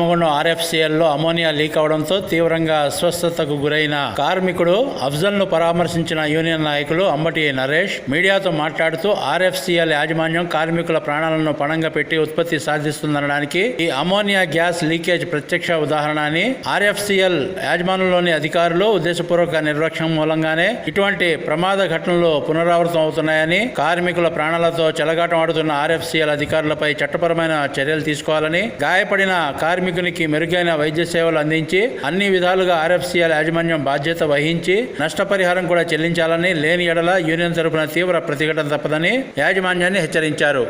Ramagundam ఆర్ఎఫ్సిఎల్లో ammonia leak అవడంతో తీవ్రంగా అస్వస్థతకు గురైన కార్మికుడు అఫ్జల్ను పరామర్శించిన యూనియన్ నాయకులు అంబటి నరేష్ మీడియాతో మాట్లాడుతూ ఆర్ఎఫ్సిఎల్ యాజమాన్యం కార్మికుల ప్రాణాలను పణంగా పెట్టి ఉత్పత్తి సాధిస్తుందనడానికి ఈ అమోనియా గ్యాస్ లీకేజ్ ప్రత్యక్ష ఉదాహరణ అని ఆర్ఎఫ్సిఎల్ యాజమాన్యంలోని అధికారులు ఉద్దేశపూర్వక నిర్లక్ష్యం మూలంగానే ఇటువంటి ప్రమాద ఘటనలు పునరావృతం అవుతున్నాయని కార్మికుల ప్రాణాలతో చెలగాటం ఆడుతున్న ఆర్ఎఫ్సిఎల్ అధికారులపై చట్టపరమైన చర్యలు తీసుకోవాలని గాయపడిన కార్మికునికి మెరుగైన వైద్య సేవలు అందించి అన్ని విధాలుగా ఆర్ఎఫ్సిఎల్ యాజమాన్యం బాధ్యత వహించి నష్టపరిహారం కూడా చెల్లించాలని లేని ఎడల యూనియన్ తరపున తీవ్ర ప్రతిఘటన తప్పదని యాజమాన్యాన్ని హెచ్చరించారు.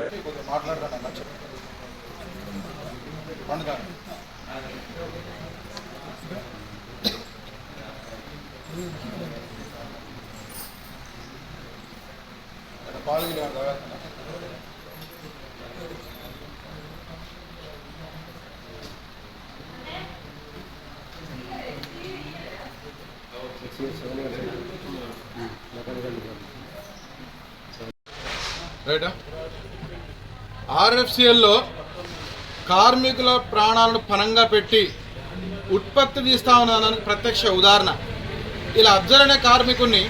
రైటా? ఆర్ఎఫ్సిఎల్లో కార్మికుల ప్రాణాలను పణంగా పెట్టి ఉత్పత్తి తీస్తా ఉన్నదానికి ప్రత్యక్ష ఉదాహరణ. ఇలా అబ్జర్వ్ అనే కార్మికుడిని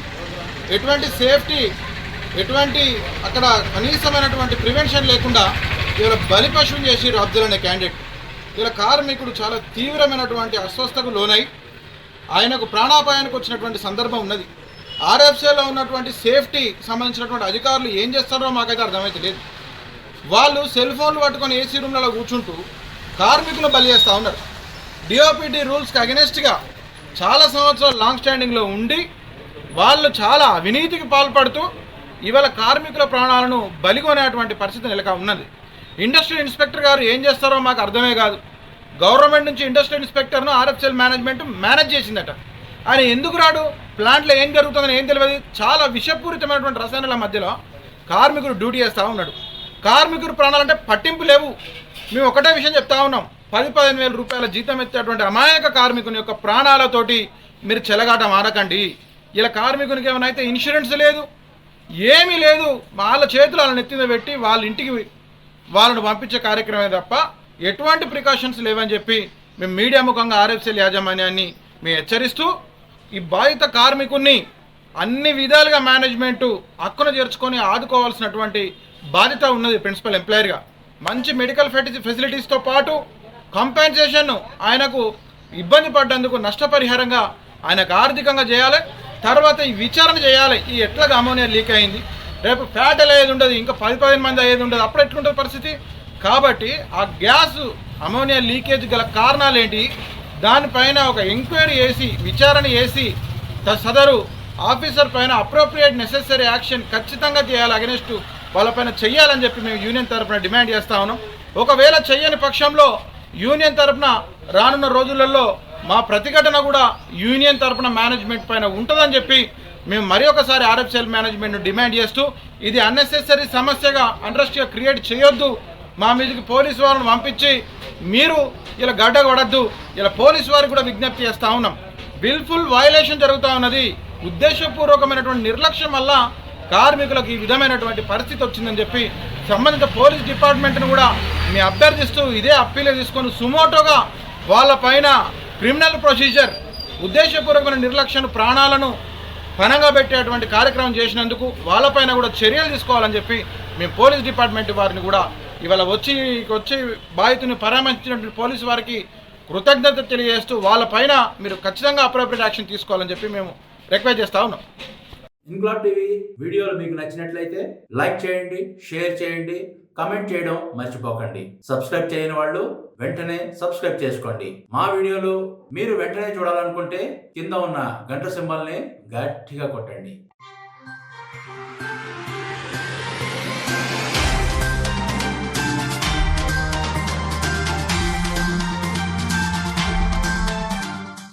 ఎటువంటి సేఫ్టీ ఎటువంటి అక్కడ కనీసమైనటువంటి ప్రివెన్షన్ లేకుండా ఇలా బలిపశువుని చేసి అబ్జర్వ్ అనే క్యాండిడేట్. ఇలా కార్మికుడు చాలా తీవ్రమైనటువంటి అస్వస్థకు లోనై ఆయనకు ప్రాణాపాయానికి వచ్చినటువంటి సందర్భం ఉన్నది. ఆర్ఎఫ్సీలో ఉన్నటువంటి సేఫ్టీ సంబంధించినటువంటి అధికారులు ఏం చేస్తారో మాకైతే అర్థమైతే లేదు. వాళ్ళు సెల్ ఫోన్లు పట్టుకొని ఏసీ రూమ్లలో కూర్చుంటూ కార్మికులు బలి చేస్తూ ఉన్నారు. డిఓపిటీ రూల్స్కి అగెనెస్ట్గా చాలా సంవత్సరాలు లాంగ్ స్టాండింగ్లో ఉండి వాళ్ళు చాలా అవినీతికి పాల్పడుతూ ఇవాళ కార్మికుల ప్రాణాలను బలిగొనేటువంటి పరిస్థితి నెలక ఉన్నది. ఇండస్ట్రియల్ ఇన్స్పెక్టర్ గారు ఏం చేస్తారో మాకు అర్థమే కాదు. గవర్నమెంట్ నుంచి ఇండస్ట్రియల్ ఇన్స్పెక్టర్ను ఆర్ఎఫ్సిఎల్ మేనేజ్మెంట్ మేనేజ్ చేసిందట. ఆయన ఎందుకు రాడు? ప్లాంట్లో ఏం జరుగుతుందని ఏం తెలియదు. చాలా విషపూరితమైనటువంటి రసాయనాల మధ్యలో కార్మికుడు డ్యూటీ చేస్తూ ఉన్నాడు. కార్మికుడు ప్రాణాలంటే పట్టింపు లేవు. మేము ఒకటే విషయం చెప్తా ఉన్నాం. పది పదిహేను వేల రూపాయల జీతం ఎత్తేటువంటి అమాయక కార్మికుని యొక్క ప్రాణాలతోటి మీరు చెలగాటం ఆడకండి. ఇలా కార్మికునికి ఏమైనా అయితే ఇన్సూరెన్స్ లేదు ఏమీ లేదు. వాళ్ళ చేతులు వాళ్ళని ఎత్తిన పెట్టి వాళ్ళ ఇంటికి వాళ్ళను పంపించే కార్యక్రమే తప్ప ఎటువంటి ప్రికాషన్స్ లేవని చెప్పి మేము మీడియా ముఖంగా ఆర్ఎఫ్సిఎల్ యాజమాన్యాన్ని మేము హెచ్చరిస్తూ ఈ బాధిత కార్మికుణ్ణి అన్ని విధాలుగా మేనేజ్మెంటు హక్కున చేర్చుకొని ఆదుకోవాల్సినటువంటి బాధ్యత ఉన్నది ప్రిన్సిపల్ ఎంప్లాయర్గా. మంచి మెడికల్ ఫెటి ఫెసిలిటీస్తో పాటు కంపెన్సేషన్ ఆయనకు ఇబ్బంది పడ్డందుకు నష్టపరిహారంగా ఆయనకు ఆర్థికంగా చేయాలి. తర్వాత ఈ విచారణ చేయాలి. ఈ ఎట్లాగా అమోనియా లీక్ అయింది. రేపు ఫ్యాట్ అయ్యేది ఉండదు? ఇంకా పది పదిహేను మంది అయ్యేది ఉండదు. అప్పుడు ఎట్లుంటుంది పరిస్థితి? కాబట్టి ఆ గ్యాస్ అమోనియా లీకేజ్ గల కారణాలు ఏంటి దానిపైన ఒక ఎంక్వైరీ చేసి విచారణ చేసి సదరు ఆఫీసర్ పైన అప్రోప్రియేట్ నెసెసరీ యాక్షన్ ఖచ్చితంగా చేయాలి వాళ్ళ వాళ్ళపైన చెయ్యాలని చెప్పి మేము యూనియన్ తరఫున డిమాండ్ చేస్తా ఉన్నాం. ఒకవేళ చెయ్యని పక్షంలో యూనియన్ తరపున రానున్న రోజులలో మా ప్రతిఘటన కూడా యూనియన్ తరఫున మేనేజ్మెంట్ పైన ఉంటుందని చెప్పి మేము మరి ఒకసారి ఆర్ఎఫ్సిఎల్ మేనేజ్మెంట్ను డిమాండ్ చేస్తూ ఇది అన్నెసెసరీ సమస్యగా అంట్రెస్ట్గా క్రియేట్ చేయొద్దు మా మీదకి పోలీసు వారిని పంపించి మీరు ఇలా గడ్డ కొడద్దు. ఇలా పోలీసు వారికి కూడా విజ్ఞప్తి చేస్తూ ఉన్నాం. బిల్ఫుల్ వయలేషన్ జరుగుతూ ఉన్నది. ఉద్దేశపూర్వకమైనటువంటి నిర్లక్ష్యం వల్ల కార్మికులకు ఈ విధమైనటువంటి పరిస్థితి వచ్చిందని చెప్పి సంబంధిత పోలీస్ డిపార్ట్మెంట్ను కూడా మీ అభ్యర్థిస్తూ ఇదే అప్పీలు తీసుకొని సుమోటోగా వాళ్ళపైన క్రిమినల్ ప్రొసీజర్ ఉద్దేశపూర్వకమైన నిర్లక్ష్యం ప్రాణాలను పనంగా పెట్టేటువంటి కార్యక్రమం చేసినందుకు వాళ్ళపైన కూడా చర్యలు తీసుకోవాలని చెప్పి మేము పోలీస్ డిపార్ట్మెంట్ వారిని కూడా ఇవాళ వచ్చి వచ్చి బాధితుని పరామర్శించినటువంటి పోలీసు వారికి కృతజ్ఞత తెలియజేస్తూ వాళ్ళపైన మీరు ఖచ్చితంగా అప్రోప్రియట్ యాక్షన్ తీసుకోవాలని చెప్పి మేము రిక్వెస్ట్ చేస్తా ఉన్నాం. ఇంక్లాబ్ టీవీ వీడియోలు మీకు నచ్చినట్లయితే లైక్ చేయండి షేర్ చేయండి కమెంట్ చేయడం మర్చిపోకండి. సబ్స్క్రైబ్ చేయని వాళ్ళు వెంటనే సబ్స్క్రైబ్ చేసుకోండి. మా వీడియోలు మీరు వెంటనే చూడాలనుకుంటే కింద ఉన్న గంట సింబల్ని గట్టిగా కొట్టండి.